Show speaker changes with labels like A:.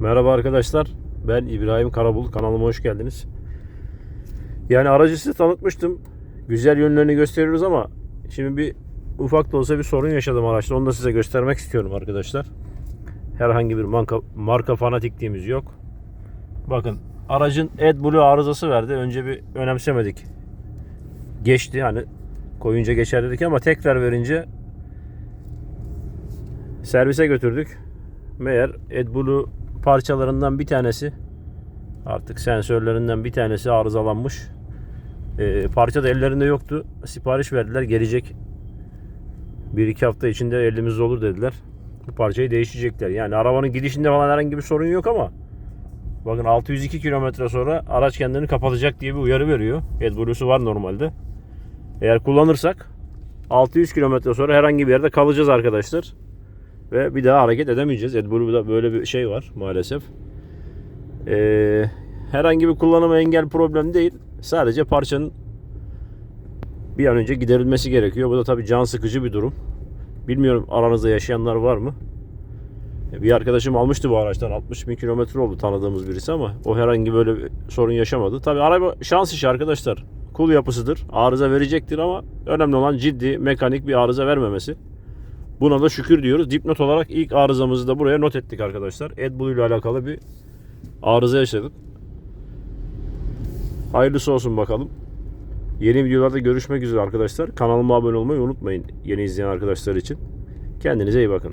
A: Merhaba arkadaşlar. Ben İbrahim Karabul. Kanalıma hoş geldiniz. Yani aracı size tanıtmıştım. Güzel yönlerini gösteriyoruz ama şimdi bir ufak da olsa bir sorun yaşadım araçta. Onu da size göstermek istiyorum arkadaşlar. Herhangi bir marka, marka fanatikliğimiz yok. Bakın aracın AdBlue arızası verdi. Önce bir önemsemedik. Geçti hani koyunca geçer dedik ama tekrar verince servise götürdük. Meğer AdBlue parçalarından bir tanesi artık sensörlerinden bir tanesi arızalanmış. Ee, parça da ellerinde yoktu. Sipariş verdiler. Gelecek. Bir iki hafta içinde elimizde olur dediler. Bu parçayı değişecekler. Yani arabanın gidişinde falan herhangi bir sorun yok ama bakın 602 kilometre sonra araç kendini kapatacak diye bir uyarı veriyor. AdBlue'su var normalde. Eğer kullanırsak 600 kilometre sonra herhangi bir yerde kalacağız arkadaşlar. Ve bir daha hareket edemeyeceğiz. AdBlue'da böyle bir şey var maalesef. Ee, herhangi bir kullanıma engel problem değil. Sadece parçanın bir an önce giderilmesi gerekiyor. Bu da tabii can sıkıcı bir durum. Bilmiyorum aranızda yaşayanlar var mı? Bir arkadaşım almıştı bu araçtan 60 bin kilometre oldu tanıdığımız birisi ama o herhangi böyle bir sorun yaşamadı. Tabii araba şans işi arkadaşlar. Kul yapısıdır. Arıza verecektir ama önemli olan ciddi mekanik bir arıza vermemesi. Buna da şükür diyoruz. Dipnot olarak ilk arızamızı da buraya not ettik arkadaşlar. AdBlue ile alakalı bir arıza yaşadık. Hayırlısı olsun bakalım. Yeni videolarda görüşmek üzere arkadaşlar. Kanalıma abone olmayı unutmayın yeni izleyen arkadaşlar için. Kendinize iyi bakın.